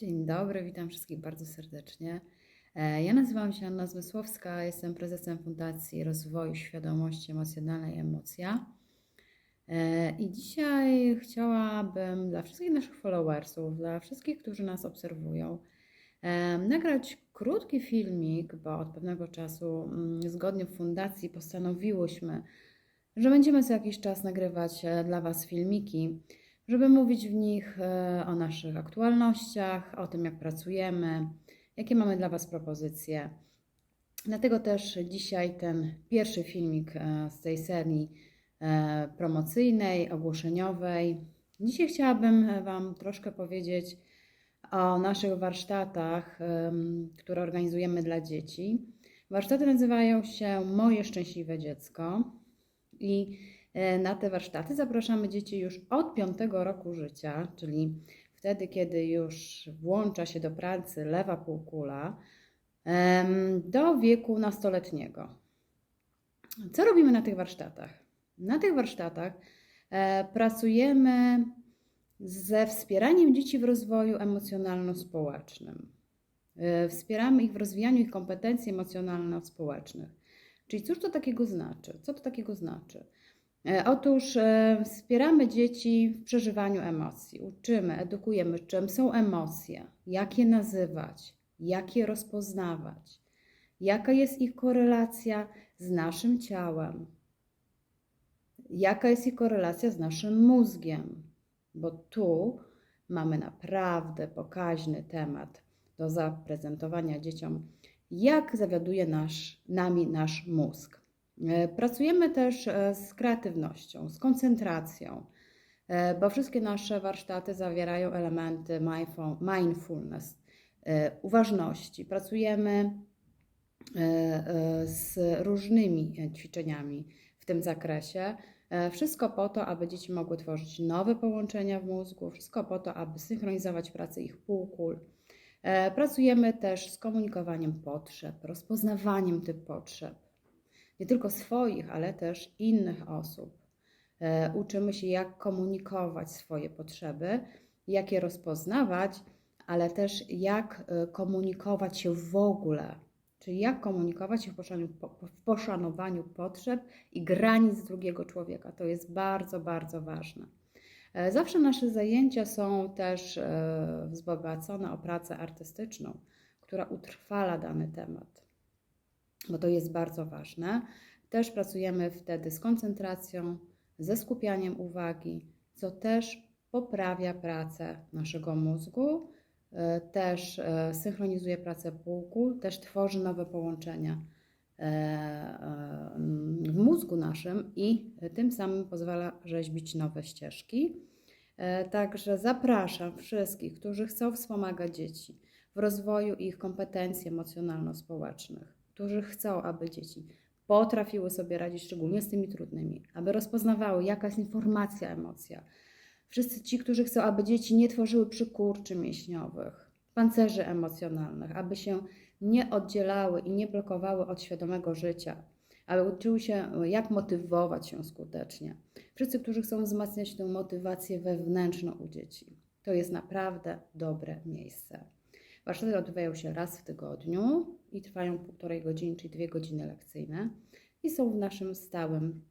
Dzień dobry, witam wszystkich bardzo serdecznie. E, Ja nazywam się Anna Zmysłowska, jestem prezesem Fundacji Rozwoju Świadomości Emocjonalnej Emocja. E, I dzisiaj chciałabym dla wszystkich naszych followersów, dla wszystkich, którzy nas obserwują, e, nagrać krótki filmik, bo od pewnego czasu mm, zgodnie w fundacji postanowiłyśmy, że będziemy co jakiś czas nagrywać dla Was filmiki, żeby mówić w nich e, o naszych aktualnościach, o tym, jak pracujemy, jakie mamy dla Was propozycje. Dlatego też dzisiaj ten pierwszy filmik e, z tej serii e, promocyjnej, ogłoszeniowej. Dzisiaj chciałabym Wam troszkę powiedzieć o naszych warsztatach, które organizujemy dla dzieci. Warsztaty nazywają się Moje Szczęśliwe Dziecko i na te warsztaty zapraszamy dzieci już od 5 roku życia, czyli wtedy, kiedy już włącza się do pracy lewa półkula, do wieku nastoletniego. Co robimy na tych warsztatach? Na tych warsztatach e, pracujemy ze wspieraniem dzieci w rozwoju emocjonalno-społecznym. E, Wspieramy ich w rozwijaniu ich kompetencji emocjonalno-społecznych. Czyli cóż to takiego znaczy? Co to takiego znaczy? E, Otóż e, wspieramy dzieci w przeżywaniu emocji. Uczymy, edukujemy, czym są emocje, jak je nazywać, jak je rozpoznawać, jaka jest ich korelacja z naszym ciałem, jaka jest ich korelacja z naszym mózgiem, bo tu mamy naprawdę pokaźny temat do zaprezentowania dzieciom, jak zawiaduje nasz, nami nasz mózg. E, Pracujemy też e, z kreatywnością, z koncentracją, e, bo wszystkie nasze warsztaty zawierają elementy mindful- mindfulness, uważności. Pracujemy z różnymi ćwiczeniami w tym zakresie. Wszystko po to, aby dzieci mogły tworzyć nowe połączenia w mózgu, wszystko po to, aby synchronizować pracę ich półkul. Pracujemy też z komunikowaniem potrzeb, rozpoznawaniem tych potrzeb, nie tylko swoich, ale też innych osób. E, Uczymy się, jak komunikować swoje potrzeby, jak je rozpoznawać, ale też jak e, komunikować się w ogóle, czyli jak komunikować się w poszanowaniu, potrzeb i granic drugiego człowieka. To jest bardzo, bardzo ważne. E, Zawsze nasze zajęcia są też wzbogacone o pracę artystyczną, która utrwala dany temat, bo to jest bardzo ważne. Też pracujemy wtedy z koncentracją, ze skupianiem uwagi, co też poprawia pracę naszego mózgu, e, też e, synchronizuje pracę półkul, też tworzy nowe połączenia e, w mózgu naszym i tym samym pozwala rzeźbić nowe ścieżki. Także zapraszam wszystkich, którzy chcą wspomagać dzieci w rozwoju ich kompetencji emocjonalno-społecznych, którzy chcą, aby dzieci potrafiły sobie radzić szczególnie z tymi trudnymi, aby rozpoznawały, jaka jest informacja, emocja. Wszyscy ci, którzy chcą, aby dzieci nie tworzyły przykurczy mięśniowych, pancerzy emocjonalnych, aby się nie oddzielały i nie blokowały od świadomego życia, aby uczyły się, jak motywować się skutecznie. Wszyscy, którzy chcą wzmacniać tę motywację wewnętrzną u dzieci. To jest naprawdę dobre miejsce. Warsztaty odbywają się raz w tygodniu i trwają półtorej godziny, czyli dwie godziny lekcyjne i są w naszym stałym,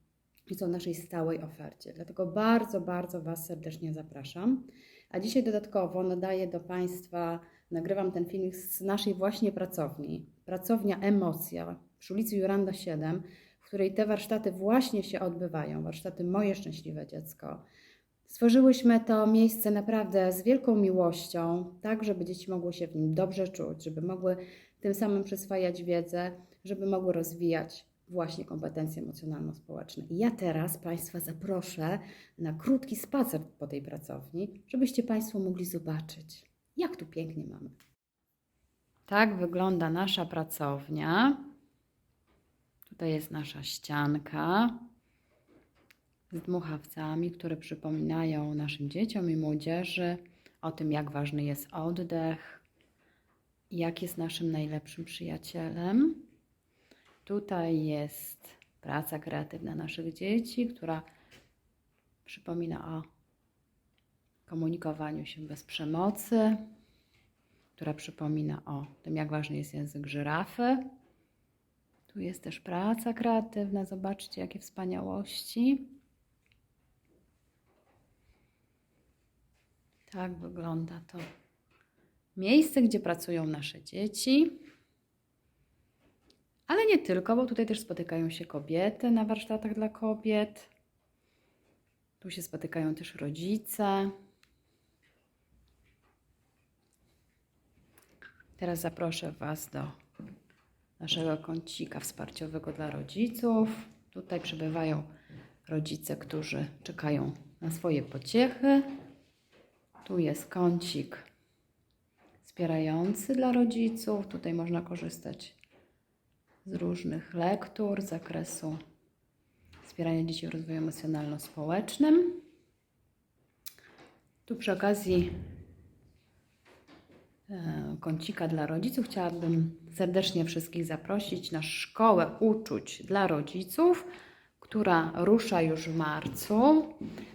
i są w naszej stałej ofercie. Dlatego bardzo, bardzo Was serdecznie zapraszam. A dzisiaj dodatkowo nadaję do Państwa, nagrywam ten filmik z naszej właśnie pracowni, pracownia Emocja przy ulicy Juranda 7, w której te warsztaty właśnie się odbywają, warsztaty Moje Szczęśliwe Dziecko. Stworzyłyśmy to miejsce naprawdę z wielką miłością, tak żeby dzieci mogły się w nim dobrze czuć, żeby mogły tym samym przyswajać wiedzę, żeby mogły rozwijać właśnie kompetencje emocjonalno-społeczne. I ja teraz Państwa zaproszę na krótki spacer po tej pracowni, żebyście Państwo mogli zobaczyć, jak tu pięknie mamy. Tak wygląda nasza pracownia. Tutaj jest nasza ścianka z dmuchawcami, które przypominają naszym dzieciom i młodzieży o tym, jak ważny jest oddech, jak jest naszym najlepszym przyjacielem. Tutaj jest praca kreatywna naszych dzieci, która przypomina o komunikowaniu się bez przemocy. która przypomina o tym, jak ważny jest język żyrafy. Tu jest też praca kreatywna. Zobaczcie, jakie wspaniałości. Tak wygląda to miejsce, gdzie pracują nasze dzieci. Ale nie tylko, bo tutaj też spotykają się kobiety na warsztatach dla kobiet. Tu się spotykają też rodzice. Teraz zaproszę Was do naszego kącika wsparciowego dla rodziców. Tutaj przebywają rodzice, którzy czekają na swoje pociechy. Tu jest kącik wspierający dla rodziców. Tutaj można korzystać z różnych lektur z zakresu wspierania dzieci w rozwoju emocjonalno-społecznym. Tu przy okazji e, kącika dla rodziców chciałabym serdecznie wszystkich zaprosić na szkołę uczuć dla rodziców, która rusza już w marcu.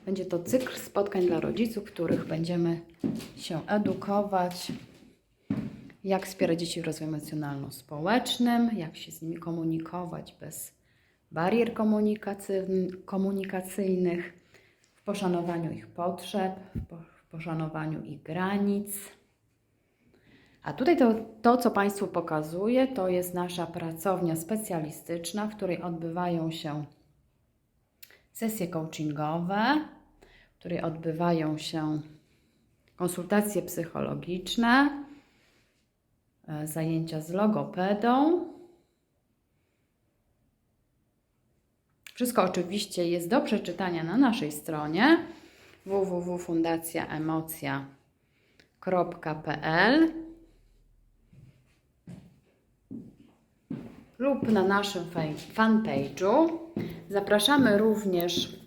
Będzie to cykl spotkań dla rodziców, których będziemy się edukować, jak wspierać dzieci w rozwoju emocjonalno-społecznym, jak się z nimi komunikować bez barier komunikacyjn- komunikacyjnych, w poszanowaniu ich potrzeb, w po- w poszanowaniu ich granic. A tutaj to, to, co Państwu pokazuję, to jest nasza pracownia specjalistyczna, w której odbywają się sesje coachingowe, w której odbywają się konsultacje psychologiczne, e, zajęcia z logopedą. Wszystko oczywiście jest do przeczytania na naszej stronie www.fundacjaemocja.pl lub na naszym fanpage'u. Zapraszamy również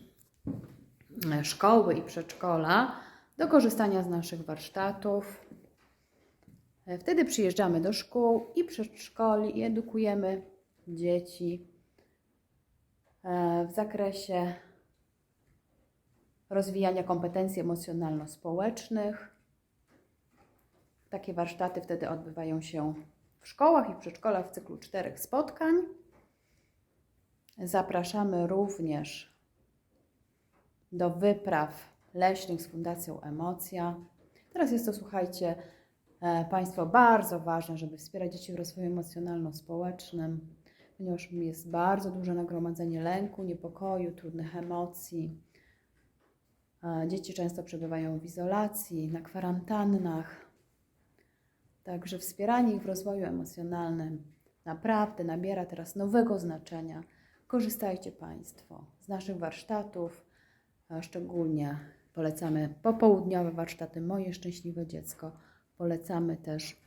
e, szkoły i przedszkola do korzystania z naszych warsztatów. E, Wtedy przyjeżdżamy do szkół i przedszkoli i edukujemy dzieci e, w zakresie rozwijania kompetencji emocjonalno-społecznych. Takie warsztaty wtedy odbywają się w szkołach i przedszkolach w cyklu czterech spotkań. Zapraszamy również do wypraw leśnych z Fundacją Emocja. Teraz jest to, słuchajcie, e, Państwo, bardzo ważne, żeby wspierać dzieci w rozwoju emocjonalno-społecznym, ponieważ jest bardzo duże nagromadzenie lęku, niepokoju, trudnych emocji. E, Dzieci często przebywają w izolacji, na kwarantannach. Także wspieranie ich w rozwoju emocjonalnym naprawdę nabiera teraz nowego znaczenia. Korzystajcie Państwo z naszych warsztatów, szczególnie polecamy popołudniowe warsztaty Moje Szczęśliwe Dziecko. Polecamy też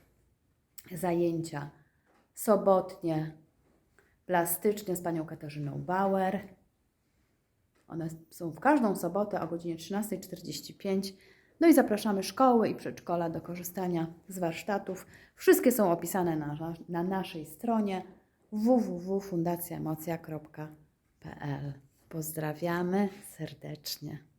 zajęcia sobotnie, plastyczne z Panią Katarzyną Bauer. One są w każdą sobotę o godzinie 13.45. No i zapraszamy szkoły i przedszkola do korzystania z warsztatów. Wszystkie są opisane na, na naszej stronie www.fundacjaemocja.pl. Pozdrawiamy serdecznie.